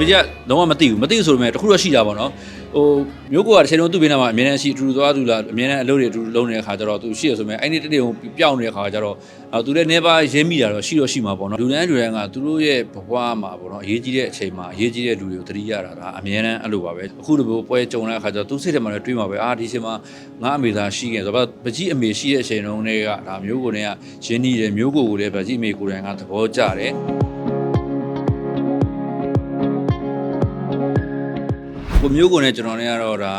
ပကြီးကလုံးဝမသိဘူးမသိဘူးဆိုပေမဲ့တခုတော့ရှိတာပေါ့နော်ဟိုမျိုးကိုကတစ်ချိန်လုံးသူ့ဘေးနားမှာအမြဲတမ်းရှိအတူတူသွားသူလားအမြဲတမ်းအလုပ်တွေအတူတူလုပ်နေတဲ့ခါကျတော့သူရှိရဆိုပေမဲ့အဲ့ဒီတနေ့ကိုပျောက်နေတဲ့ခါကျတော့အဲသူလည်းနေပါရင်းမိတာတော့ရှိတော့ရှိမှာပေါ့နော်လူတန်းလူတန်းကသူတို့ရဲ့ဘဝမှာပေါ့နော်အရေးကြီးတဲ့အချိန်မှာအရေးကြီးတဲ့လူတွေကိုသတိရတာဒါအမြဲတမ်းအဲ့လိုပါပဲအခုလိုမျိုးပွဲကြုံတဲ့အခါကျတော့သူစိတ်ထဲမှာလည်းတွေးမှာပဲအာဒီချိန်မှာငါအမေသာရှိခဲ့ဆိုတော့ပကြီးအမေရှိတဲ့အချိန်တုန်းတွေကဒါမျိုးကိုလည်းရင်းနှီးတယ်မျိုးကိုကိုလည်းပကြီးအမေကိုယ်တိုင်ကသဘောကျတယ် ကိုမျိုးကိုနဲ့ကျွန်တော်နဲ့ကတော့ဒါ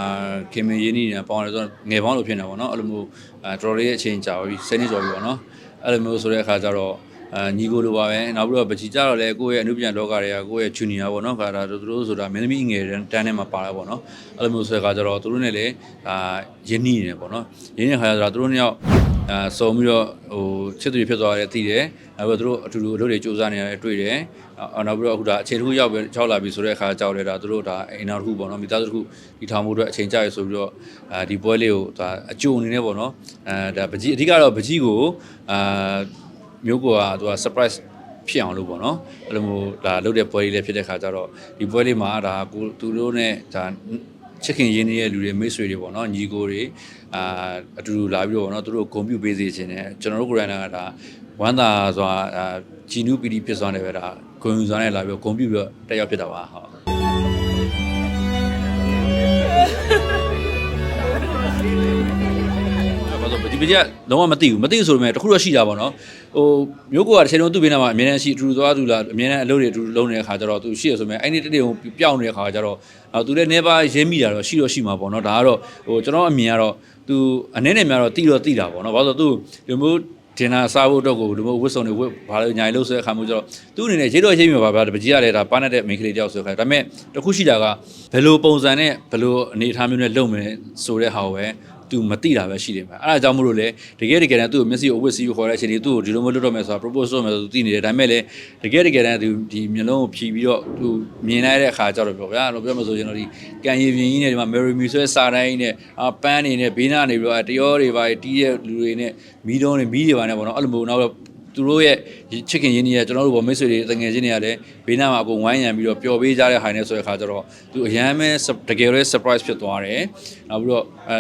ခင်မင်းရင်းနှီးနေပေါင်းတယ်ဆိုတော့ငယ်ပေါင်းလို့ဖြစ်နေတာပေါ့နော်အဲ့လိုမျိုးအဲတော်တော်လေးအချိန်ကြာပြီ10နှစ်ကျော်ပြီပေါ့နော်အဲ့လိုမျိုးဆိုတဲ့အခါကျတော့အဲညီကိုလိုပါပဲနောက်ပြီးတော့ပချီကြတော့လေကိုယ့်ရဲ့အနုပညာလောကတွေကကိုယ့်ရဲ့ဂျူနီယာပေါ့နော်ခါဒါသူတို့ဆိုတာမင်းသမီးငယ်တန်းတန်းထဲမှာပါလာပေါ့နော်အဲ့လိုမျိုးဆိုတဲ့အခါကျတော့သူတို့နဲ့လည်းဒါရင်းနှီးနေတယ်ပေါ့နော်ရင်းနှီးတဲ့ခါကျတော့သူတို့နှစ်ယောက် အဲစုံပြီးတော့ဟိုချစ်သူတွေဖြစ်သွားတယ်သိတယ်နောက်ပြီးတော့သူတို့အတူတူအလုပ်တွေစူးစမ်းနေရတယ်တွေ့တယ်အော်နောက်ပြီးတော့အခုဒါအခြေတစ်ခုရောက်ပဲရောက်လာပြီဆိုတဲ့အခါကြောက်လဲဒါသူတို့ဒါအိမ်နောက်တစ်ခုပေါ့နော်မိသားစုတစ်ခုဒီထောင်မှုအတွက်အချိန်ကြာရဆိုပြီးတော့အဲဒီပွဲလေးကိုဒါအကျိုးအနေနဲ့ပေါ့နော်အဲဒါပကြီးအဓိကတော့ပကြီးကိုအာမျိုးကိုကသူက surprise ဖြစ်အောင်လို့ပေါ့နော်အဲ့လိုမျိုးဒါလုပ်တဲ့ပွဲလေးလည်းဖြစ်တဲ့ခါကျတော့ဒီပွဲလေးမှာဒါကိုသူတို့ ਨੇ ဒါ ချစ်ခင်ရင်းနှီးတဲ့လူတွေမိတ်ဆွေတွေပေါ့နော်ညီကိုတွေအာအတူတူလာပြီးတော့ပေါ့နော်သူတို့ဂုဏ်ပြုပေးစေခြင်းနဲ့ကျွန်တော်တို့ကိုယ်တိုင်ကဒါဝမ်းသာစွာအာဂျီနူပီတီဖြစ်သွားတယ်ပဲဒါဂုဏ်ယူစွာနဲ့လာပြီးတော့ဂုဏ်ပြုပြီးတော့တက်ရောက်ဖြစ်တာပါဟုတ် ပကြီးကလုံးဝမသိဘူးမသိဘူးဆိုပေမဲ့တခုတော့ရှိတာပေါ့နော်ဟိုမျိုးကိုကတစ်ချိန်လုံးသူ့ဘေးနားမှာအမြဲတမ်းရှိအတူတူသွားသူလားအမြဲတမ်းအလုပ်တွေအတူတူလုပ်နေတဲ့ခါကျတော့သူရှိရဆိုပေမဲ့အဲ့ဒီတနေ့ကိုပျောက်နေတဲ့ခါကျတော့အဲသူလည်းနေပါရင်းမိတာတော့ရှိတော့ရှိမှာပေါ့နော်ဒါကတော့ဟိုကျွန်တော်အမြင်ကတော့သူအနေနဲ့များတော့တိတော့တိတာပေါ့နော်ဘာလို့ဆိုသူဒီမျိုးဒင်နာစားဖို့အတွက်ကိုဒီမျိုးဝတ်စုံတွေဝတ်ဘာလို့ညာရီလို့ဆိုတဲ့အခါမျိုးကျတော့သူ့အနေနဲ့ရေးတော့ရေးမိမှာပါဗျာပကြီးရတယ်ဒါပါနေတဲ့မိန်းကလေးတယောက်ဆိုတဲ့ခါဒါပေမဲ့တခုရှိတာကဘယ်လိုပုံစံနဲ့ဘယ်လိုအနေအထားမျိုးနဲ့လုပ်မယ်ဆိုတဲ့ဟာကိုပဲ သူမသိတာပဲရှိတယ်မှာအဲ့ဒါကြောင့်မို့လို့လေတကယ်တကယ်တမ်းသူ့ကိုမျက်စိကိုအဝတ်စီကိုခေါ်တဲ့အချိန်လေးသူ့ကိုဒီလိုမျိုးလွတ်တော့မယ်ဆိုတာ propose လုပ်မယ်ဆိုသူသိနေတယ်ဒါပေမဲ့လေတကယ်တကယ်တမ်းသူဒီမျိုးလုံးကိုဖြီးပြီးတော့သူမြင်လိုက်တဲ့အခါကျတော့ပြောဗျာလို့ပြောမှဆိုရင်တော့ဒီကန်ရည်ပြင်းကြီးနဲ့ဒီမှာ Mary Me ဆိုတဲ့စာတိုင်းနဲ့အာပန်းနေနဲ့ဘေးနားနေပြီးတော့တရောတွေပါတီးတဲ့လူတွေနဲ့မီးတုံးတွေမီးတွေပါနဲ့ပေါ့နော်အဲ့လိုမျိုးနောက်တော့သူတို့ရဲ့ချစ်ခင်ရင်းကြီးကကျွန်တော်တို့ဗောမိတ်ဆွေတွေတငယ်ချင်းတွေကလည်းဘေးနားမှာအကုန်ဝိုင်းရံပြီးတော့ပျော်ပေးကြတဲ့ဟိုင်းနဲ့ဆိုတဲ့ခါကျတော့သူအရန်ပဲတကယ်လည်း surprise ဖြစ်သွားတယ်နောက်ပြီးတော့အဲ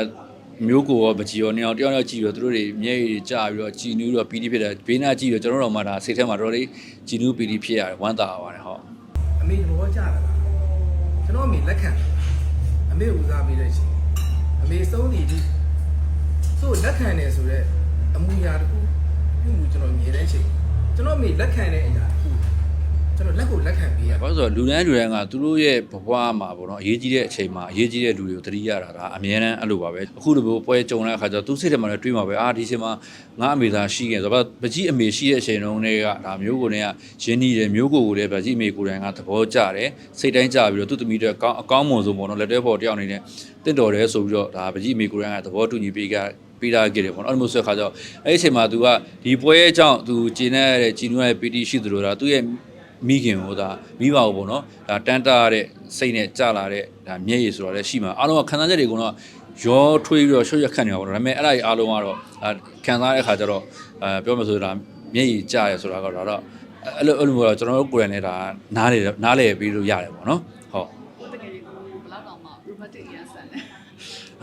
မျိုးကိုရောပကြီးရောနှစ်ယောက်တယောက်တယောက်ကြည့်ပြီးတော့သူတို့တွေမျက်ရည်တွေကျပြီးတော့ကြည်နူးပြီးတော့ပီတိဖြစ်တယ်ဘေးနားကြည့်ပြီးတော့ကျွန်တော်တို့မှဒါစိတ်ထဲမှာတော်တော်လေးကြည်နူးပီတိဖြစ်ရတယ်ဝမ်းသာပါတယ်ဟုတ်အမေသဘောကျတာလားကျွန်တော်အမေလက်ခံတယ်အမေဦးစားပေးတဲ့ရှင်အမေစုံးနေပြီဆိုလက်ခံတယ်ဆိုတော့အမှုရာတစ်ခုပြုမှုကျွန်တော်မြင်တဲ့ချိန်ကျွန်တော်အမေလက်ခံတဲ့အရာတစ်ခု ကျွန်တော်လက်ကိုလက်ခံပေးရဘာလို့လဲဆိုတော့လူတန်းလူတန်းကသူတို့ရဲ့ဘဝမှာပေါ့နော်အရေးကြီးတဲ့အချိန်မှာအရေးကြီးတဲ့လူတွေကိုသတိရတာဒါအများအားအဲ့လိုပါပဲအခုလိုမျိုးပွဲကြုံတဲ့အခါကျတော့သူစိတ်ထဲမှာလည်းတွေးမှာပဲအာဒီချိန်မှာငါအမေသာရှိခဲ့ဆိုတော့ပကြီးအမေရှိတဲ့အချိန်တုန်းတွေကဒါမျိုးကိုလည်းရင်းနှီးတယ်မျိုးကိုကိုလည်းပကြီးအမေကိုယ်တိုင်ကသဘောကျတယ်စိတ်တိုင်းကျပြီးတော့သူ့သမီးတွေအကောင်းအကောင်းမွန်ဆုံးပေါ့နော်လက်တွဲပေါ်တယောက်အနေနဲ့တင့်တော်တယ်ဆိုပြီးတော့ဒါပကြီးအမေကိုယ်တိုင်ကသဘောတူညီပေးကြပေးတာကြတယ်ပေါ့နော်အဲ့လိုမျိုးဆိုတဲ့ခါကျတော့အဲ့ဒီအချိန်မှာ तू ကဒီပွဲအကြောင်း तू ကျင်းနေတဲ့ကျင်းနွယ်ပီတီရှိသလိုဒါသူ့ရဲ့ မိခင်ကိုဒါမိဘကိုပေါ့နော်ဒါတန်တာရတဲ့စိတ်နဲ့ကြာလာတဲ့ဒါမျက်ရည်ဆိုတော့လည်းရှိမှာအားလုံးကခံစားချက်တွေကတော့ရောထွေးပြီးတော့ရှုပ်ရက်ခတ်နေတာပေါ့နော်ဒါပေမဲ့အဲ့ဒါကြီးအားလုံးကတော့ဒါခံစားတဲ့အခါကျတော့အဲပြောမှဆိုဒါမျက်ရည်ကြာရဆိုတာကတော့ဒါတော့အဲ့လိုအဲ့လိုမျိုးတော့ကျွန်တော်တို့ကိုယ်တိုင်လည်းဒါနားလေနားလေပြီးလို့ရတယ်ပေါ့နော်ဟုတ် တကယ်ကိုဘလောက်တောင်မှ romantic ရဆန်တယ်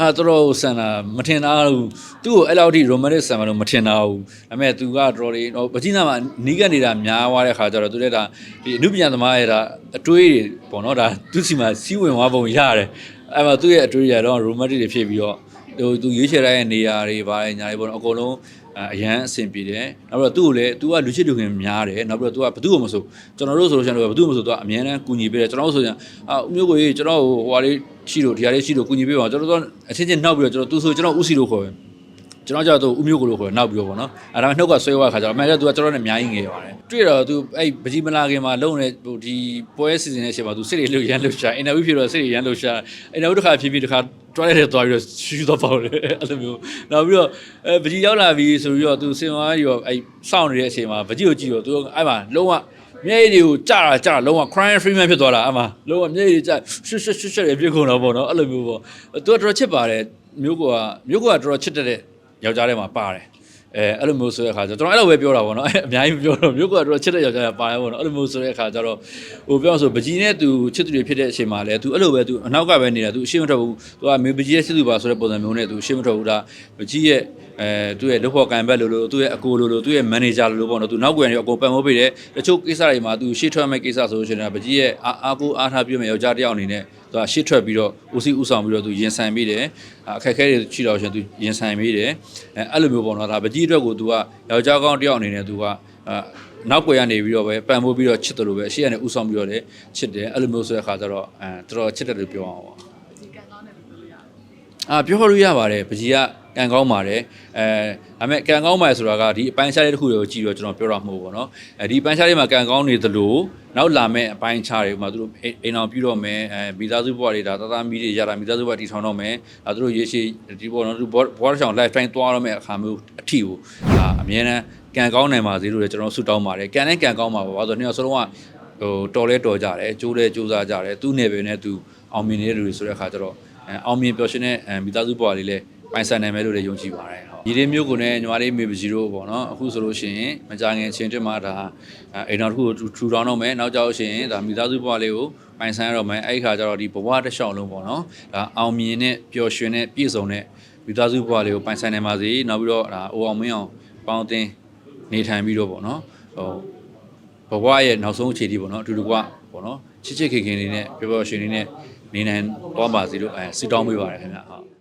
အဲတော်တော်ဆန်တာမထင်တာဘူးသူ့ကိုအဲ့လောက်ထိ romantic ဆန်မလို့မထင်တာဘူးဒါပေမဲ့သူကတော်တော်လေးဟိုပကြီးနာမှာနီးကပ်နေတာများသွားတဲ့ခါကျတော့သူလည်းဒါဒီအနုပညာသမားရဲ့ဒါအတွေးတွေပေါ့နော်ဒါသူစီမှာစီးဝင်သွားပုံရတယ်အဲ့မှာသူ့ရဲ့အတွေးတွေကတော့ romantic တွေဖြစ်ပြီးတော့ ဟိုသူရွေးချယ်ရတဲ့နေရာတွေပါညာတွေပေါ့နော်အကုန်လုံးအရန်အဆင်ပြေတယ်နောက်ပြီးတော့သူ့ကိုလည်း तू ကလူချစ်လူခင်များတယ်နောက်ပြီးတော့ तू ကဘသူ့ကိုမဆိုကျွန်တော်တို့ဆိုလို့ရှိရင်ဘသူ့ကိုမဆို तू ကအများနဲ့ကူညီပေးတယ်ကျွန်တော်တို့ဆိုရင်အာဦးမျိုးကိုကြီးကျွန်တော်ဟိုဟိုဟာလေးရှိလို့ဒီဟာလေးရှိလို့ကူညီပေးပါကျွန်တော်တို့အချင်းချင်းနှောက်ပြီးတော့ကျွန်တော်သူဆိုကျွန်တော်ဦးစီလို့ခေါ်တယ် ကျွန်တော်ကြတော့သူဥမျိုးကိုလို့ခေါ်နောက်ပြီးတော့ပေါ့နော်အဲ့ဒါနှုတ်ကဆွဲသွားခါကျတော့အမှန်တကယ်သူကကျွန်တော်နဲ့အများကြီးငယ်ပါတယ်တွေ့တော့သူအဲ့ပကြီးမလာခင်မှာလုံနေဟိုဒီပွဲစီစဉ်နေချိန်မှာသူစစ်တွေလို့ရမ်းလို့ရှာအင်တာဗျူးဖြစ်တော့စစ်တွေရမ်းလို့ရှာအင်တာဗျူးတစ်ခါဖြစ်ပြီးတစ်ခါတွားရဲတယ်တွားပြီးတော့ရှူတော့ပေါ့လေအဲ့လိုမျိုးနောက်ပြီးတော့အဲပကြီးရောက်လာပြီဆိုပြီးတော့သူစင်သွားပြီးတော့အဲ့စောင့်နေတဲ့အချိန်မှာပကြီးကိုကြည့်တော့သူအဲ့မှာလုံးဝမျက်ရည်တွေကိုကြာတာကြာတာလုံးဝ crying free man ဖြစ်သွားတာအမှလုံးဝမျက်ရည်ကြာရှွတ်ရှွတ်ရှွတ်ရှွတ်ရပြကုန်တော့ပေါ့နော်အဲ့လိုမျိုးပေါ့သူကတော်တော်ချစ်ပါတယ်မျိုးကမျိုးကတော်တော်ချစ်တဲ့ ယောက်ျားထဲမှာပါတယ် အဲအဲ့လိုမျိုးဆိုတဲ့အခါကျတော့ကျွန်တော်အဲ့လိုပဲပြောတာပေါ့နော်အဲ့အများကြီးမပြောတော့မျိုးကတော့ချစ်တဲ့ယောက်ျားကပါတယ်ပေါ့နော်အဲ့လိုမျိုးဆိုတဲ့အခါကျတော့ဟိုပြောဆိုပကြီးနဲ့သူချစ်သူတွေဖြစ်တဲ့အချိန်မှာလဲသူအဲ့လိုပဲသူအနောက်ကပဲနေတာသူအရှိမထွက်ဘူးသူကမေပကြီးရဲ့ချစ်သူပါဆိုတဲ့ပုံစံမျိုးနဲ့သူအရှိမထွက်ဘူးဒါပကြီးရဲ့အဲသူ့ရဲ့လုပ်ဖို့ကံဘက်လို့လို့သူ့ရဲ့အကိုလို့လို့သူ့ရဲ့မန်နေဂျာလို့လို့ပေါ့နော်သူနောက်ကွယ်နေအကုန်ပံ့ပိုးပေးတယ်တချို့ကိစ္စတွေမှာသူရှေ့ထွက်မဲ့ကိစ္စဆိုလို့ရှိရင်ပကြီးရဲ့အားအားကိုအားထားပြမဲ့ယောက်ျားတစ်ယောက်အနေနဲ့သူကရှေ့ထွက်ပြီးတော့ဦးစီးဦးဆောင်ပြီးတော့သူရင်ဆိုင်ပြီးတယ်အခက်အခဲတွေရှိတော့ရှင်သူရင်ဆိုင်ပြီးတယ်အဲအဲ့လိုမျိုးပေါ့နော်ဒါပကြီးအတွက်ကိုသူကယောက်ျားကောင်းတစ်ယောက်အနေနဲ့သူကအာနောက်ကွယ်ကနေပြီးတော့ပဲပံ့ပိုးပြီးတော့ချစ်တယ်လို့ပဲအရှိကနေဦးဆောင်ပြီးတော့လည်းချစ်တယ်အဲ့လိုမျိုးဆိုတဲ့အခါကျတော့အဲတော်တော်ချစ်တယ်လို့ပြောအောင်ပါဒီကန်ကောင်းတယ်လို့ပြောလို့ရတယ်အာပြောလို့ရပါတယ်ပကြီးက ကံကောင်းပါတယ်အဲဒါပေမဲ့ကံကောင်းပါတယ်ဆိုတာကဒီအပိုင်းခြားလေးတစ်ခုကိုကြည့်တော့ကျွန်တော်ပြောတာမဟုတ်ဘူးပေါ့နော်အဲဒီအပိုင်းခြားလေးမှာကံကောင်းနေသလိုနောက်လာမဲ့အပိုင်းခြားတွေမှာသူတို့အိမ်အိမ်အောင်ပြုတော့မယ်အဲမိသားစုဘဝတွေဒါသာသမီတွေရတာမိသားစုဘဝတည်ထောင်တော့မယ်အဲသူတို့ရေရှည်ဒီပေါ့နော်သူဘဝတစ်ချောင် life time သွားတော့မယ်အခါမျိုးအထီကိုဒါအများနဲ့ကံကောင်းနိုင်ပါစေလို့လည်းကျွန်တော်ဆုတောင်းပါတယ်ကံနဲ့ကံကောင်းပါပါဘာလို့ဆိုတော့နှစ်ယောက်စလုံးကဟိုတော်လဲတော်ကြတယ်ကြိုးလဲကြိုးစားကြတယ်သူ့နယ်ပယ်နဲ့သူအောင်မြင်နေတဲ့လူတွေဆိုတဲ့အခါကျတော့အဲအောင်မြင်ပျော်ရွှင်တဲ့အဲမိသားစုဘဝလေးလည်း ပိုင်ဆိုင်နိုင်မယ်လို့လည်းယုံကြည်ပါတယ်ဟုတ်ဒီလေးမျိုးကိုလည်းညီမလေးမေပကြီးတို့ပေါ့နော်အခုဆိုလို့ရှိရင်မကြခင်အချိန်တွင်းမှာဒါအဲအိမ်တော်တစ်ခုကိုထူထောင်တော့မယ်နောက်ကြောက်ရှင်ဒါမိသားစုဘဝလေးကိုပိုင်ဆိုင်ရတော့မယ်အဲ့ဒီခါကျတော့ဒီဘဝတစ်လျှောက်လုံးပေါ့နော်ဒါအောင်မြင်တဲ့ပျော်ရွှင်တဲ့ပြည့်စုံတဲ့မိသားစုဘဝလေးကိုပိုင်ဆိုင်နိုင်ပါစေနောက်ပြီးတော့ဒါအိုအောင်မင်းအောင်ပေါင်းတင်နေထိုင်ပြီးတော့ပေါ့နော်ဟိုဘဝရဲ့နောက်ဆုံးအခြေအနေပေါ့နော်အတူတူကပေါ့နော်ချစ်ချစ်ခင်ခင်လေးနဲ့ပျော်ပျော်ရွှင်လေးနဲ့နေနိုင်သွားပါစေလို့အဲဆုတောင်းပေးပါရခင်ဗျာဟုတ်